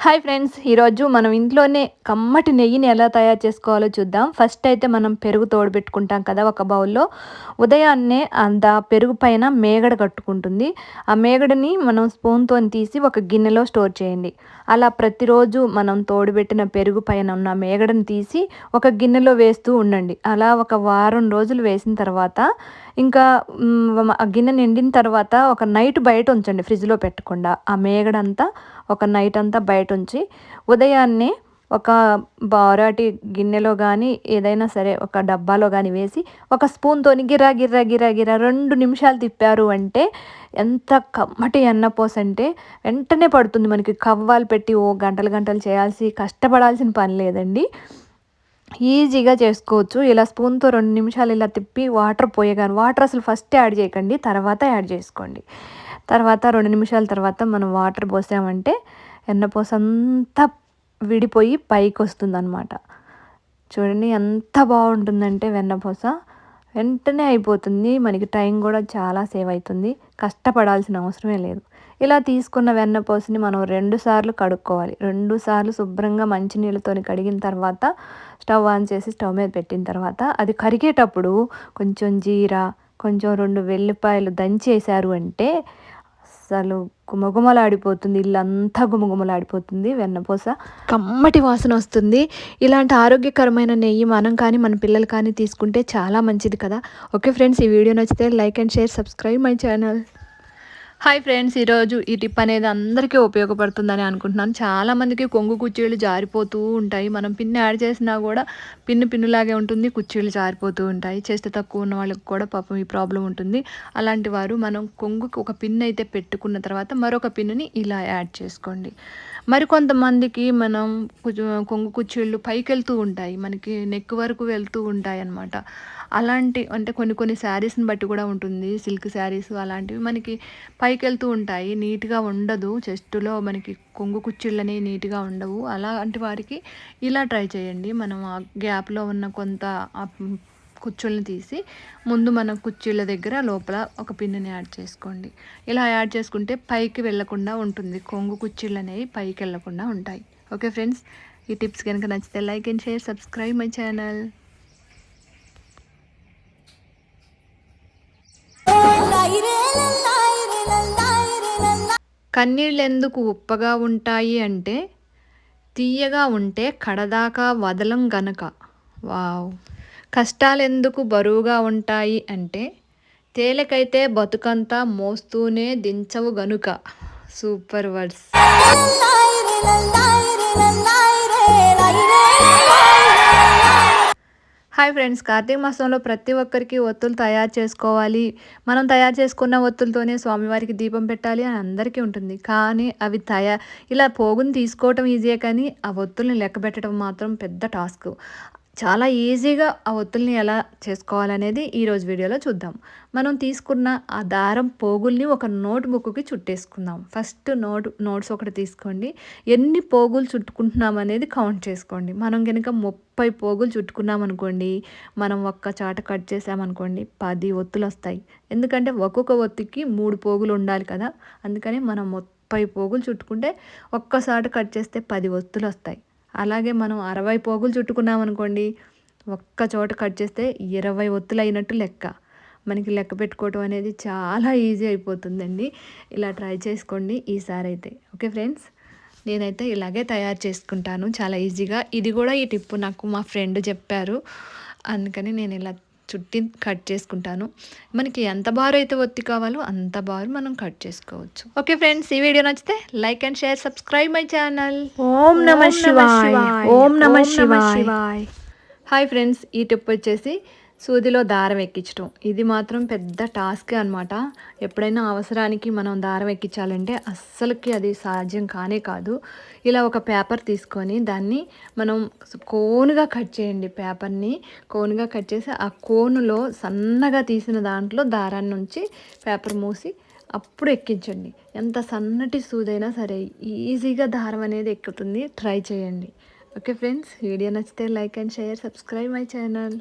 Hi friends ఈరోజు మనం ఇంట్లోనే కమ్మటి నెయ్యిని ఎలా తయారు చేసుకోవాలో చూద్దాం. ఫస్ట్ అయితే మనం పెరుగు తోడబెట్టుకుంటాం కదా ఒక బౌల్లో. ఉదయాన్నే అంత పెరుగు పైన మేగడ కట్టుకుంటుంది. ఆ మేగడని మనం స్పూన్తో తీసి ఒక గిన్నెలో స్టోర్ చేయండి. అలా ప్రతిరోజు మనం తోడుపెట్టిన పెరుగు పైన ఉన్న మేగడని తీసి ఒక గిన్నెలో వేస్తూ ఉండండి. అలా ఒక వారం రోజులు వేసిన తర్వాత ఇంకా ఆ గిన్నె నిండిన తర్వాత ఒక నైట్ బయట ఉంచండి ఫ్రిడ్జ్లో పెట్టకుండా. ఆ మేగడంతా ఒక నైట్ అంతా బయట ఉంచి ఉదయాన్నే ఒక బారాటి గిన్నెలో కానీ ఏదైనా సరే ఒక డబ్బాలో కానీ వేసి ఒక స్పూన్తోని గిరా గిరా గిరా గిరా రెండు నిమిషాలు తిప్పారు అంటే ఎంత కమ్మటి ఎన్నపోస అంటే వెంటనే పడుతుంది మనకి. కవ్వాలు పెట్టి ఓ గంటలు గంటలు చేయాల్సి కష్టపడాల్సిన పని లేదండి. ఈజీగా చేసుకోవచ్చు. ఇలా స్పూన్తో రెండు నిమిషాలు ఇలా తిప్పి వాటర్ పోయగాను వాటర్ అసలు ఫస్ట్ యాడ్ చేయకండి తర్వాత యాడ్ చేసుకోండి. తర్వాత రెండు నిమిషాల తర్వాత మనం వాటర్ పోసామంటే ఎన్నపోస అంతా విడిపోయి పైకి వస్తుందన్నమాట చూడండి ఎంత బాగుంటుందంటే వెన్నపూస వెంటనే అయిపోతుంది. మనకి టైం కూడా చాలా సేవ్ అవుతుంది కష్టపడాల్సిన అవసరమే లేదు. ఇలా తీసుకున్న వెన్నపూసని మనం రెండు సార్లు కడుక్కోవాలి. రెండు సార్లు శుభ్రంగా మంచినీళ్ళతో కడిగిన తర్వాత స్టవ్ ఆన్ చేసి స్టవ్ మీద పెట్టిన తర్వాత అది కరిగేటప్పుడు కొంచెం జీరా కొంచెం రెండు వెల్లిపాయలు దంచేశారు అంటే అసలు గుమగుమలాడిపోతుంది. ఇల్లంతా గుమగుమలాడిపోతుంది. వెన్నపూస. కమ్మటి వాసన వస్తుంది. ఇలాంటి ఆరోగ్యకరమైన నెయ్యి మనం కానీ మన పిల్లలు కానీ తీసుకుంటే చాలా మంచిది కదా. ఓకే ఫ్రెండ్స్ ఈ వీడియో నచ్చితే like and share subscribe my channel. Hi friends ఈరోజు ఈ టిప్ అనేది అందరికీ ఉపయోగపడుతుందని అనుకుంటున్నాను. చాలామందికి కొంగు కుర్చీలు జారిపోతూ ఉంటాయి. మనం పిన్ యాడ్ చేసినా కూడా పిన్ను పిన్నులాగే ఉంటుంది కుర్చీలు జారిపోతూ ఉంటాయి. చేస్తే తక్కువ ఉన్న వాళ్ళకి కూడా పాపం ఈ ప్రాబ్లం ఉంటుంది. అలాంటి వారు మనం కొంగుకి ఒక పిన్ అయితే పెట్టుకున్న తర్వాత మరొక పిన్నుని ఇలా యాడ్ చేసుకోండి. మరికొంతమందికి మనం కొంగు కుర్చీళ్ళు పైకి వెళ్తూ ఉంటాయి. మనకి నెక్ వరకు వెళ్తూ ఉంటాయి అన్నమాట అలాంటి అంటే కొన్ని కొన్ని శారీస్ని బట్టి కూడా ఉంటుంది. సిల్క్ శారీస్ అలాంటివి మనకి పైకి వెళ్తూ ఉంటాయి. నీట్గా ఉండదు. చెస్టులో మనకి కొంగు కుచ్చిళ్ళని నీట్గా ఉండవు. అలాంటి వారికి ఇలా ట్రై చేయండి. మనం ఆ గ్యాప్లో ఉన్న కొంత కుచ్చుల్ని తీసి ముందు మన కుర్చీల దగ్గర లోపల ఒక పిన్నుని యాడ్ చేసుకోండి. ఇలా యాడ్ చేసుకుంటే పైకి వెళ్ళకుండా ఉంటుంది. కొంగు కుర్చీలు అనేవి పైకి వెళ్ళకుండా ఉంటాయి. ఓకే ఫ్రెండ్స్ ఈ టిప్స్ కనుక నచ్చితే like and share subscribe my channel. కన్నీళ్ళెందుకు ఉప్పగా ఉంటాయి అంటే తీయగా ఉంటే కడదాకా వదలం గనక. వావ్. కష్టాలెందుకు బరువుగా ఉంటాయి అంటే తేలికైతే బతుకంతా మోస్తూనే దించవు గనుక. Super words. Hi friends Karthika మాసంలో ప్రతి ఒక్కరికి ఒత్తులు తయారు చేసుకోవాలి. మనం తయారు చేసుకున్న ఒత్తులతోనే స్వామివారికి దీపం పెట్టాలి అని అందరికీ ఉంటుంది. కానీ అవి తయా ఇలా పోగుని తీసుకోవటం ఈజీయే కానీ ఆ ఒత్తుల్ని లెక్క పెట్టడం మాత్రం పెద్ద టాస్క్ చాలా ఈజీగా ఆ ఒత్తుల్ని ఎలా చేసుకోవాలనేది ఈరోజు వీడియోలో చూద్దాం. మనం తీసుకున్న ఆ దారం పోగుల్ని ఒక నోట్ బుక్కి చుట్టేసుకుందాం. ఫస్ట్ నోట్ నోట్స్ ఒకటి తీసుకోండి. ఎన్ని పోగులు చుట్టుకుంటున్నాం అనేది కౌంట్ చేసుకోండి. మనం కనుక ముప్పై పోగులు చుట్టుకున్నాం అనుకోండి మనం ఒక్క చాట కట్ చేసామనుకోండి పది ఒత్తులు వస్తాయి. ఎందుకంటే ఒక్కొక్క ఒత్తికి మూడు పోగులు ఉండాలి కదా. అందుకని మనం ముప్పై పోగులు చుట్టుకుంటే ఒక్కసారి కట్ చేస్తే పది ఒత్తులు వస్తాయి. అలాగే మనం అరవై పోగులు చుట్టుకున్నాం అనుకోండి ఒక్క చోట కట్ చేస్తే ఇరవై ఒత్తులు అయినట్టు లెక్క. మనకి లెక్క పెట్టుకోవటం అనేది చాలా ఈజీ అయిపోతుందండి. ఇలా ట్రై చేసుకోండి ఈసారి అయితే ఓకే ఫ్రెండ్స్? నేనైతే ఇలాగే తయారు చేసుకుంటాను. చాలా ఈజీగా. ఇది కూడా ఈ టిప్పు నాకు మా ఫ్రెండ్ చెప్పారు. అందుకని నేను ఇలా చుట్టి కట్ చేసుకుంటాను. మనకి ఎంత బారు అయితే ఒత్తి కావాలో అంత బారు మనం కట్ చేసుకోవచ్చు. ఓకే ఫ్రెండ్స్ ఈ వీడియో నచ్చితే like and share subscribe my channel. ఓం నమ శివాయ్. ఓం నమ శివాయ్. హాయ్ ఫ్రెండ్స్ ఈ టిప్ వచ్చేసి సూదిలో దారం ఎక్కించడం ఇది మాత్రం పెద్ద టాస్క్ అనమాట ఎప్పుడైనా అవసరానికి మనం దారం ఎక్కించాలంటే అస్సలకి అది సాధ్యం కానే కాదు. ఇలా ఒక పేపర్ తీసుకొని దాన్ని మనం కోనుగా కట్ చేయండి పేపర్ని. కోనుగా కట్ చేసి ఆ కోనులో సన్నగా తీసిన దాంట్లో దారాన్ని ఉంచి పేపర్ మూసి అప్పుడు ఎక్కించండి. ఎంత సన్నటి సూదైనా సరే ఈజీగా దారం అనేది ఎక్కుతుంది. ట్రై చేయండి. ఓకే ఫ్రెండ్స్ వీడియో నచ్చితే like and share subscribe my channel.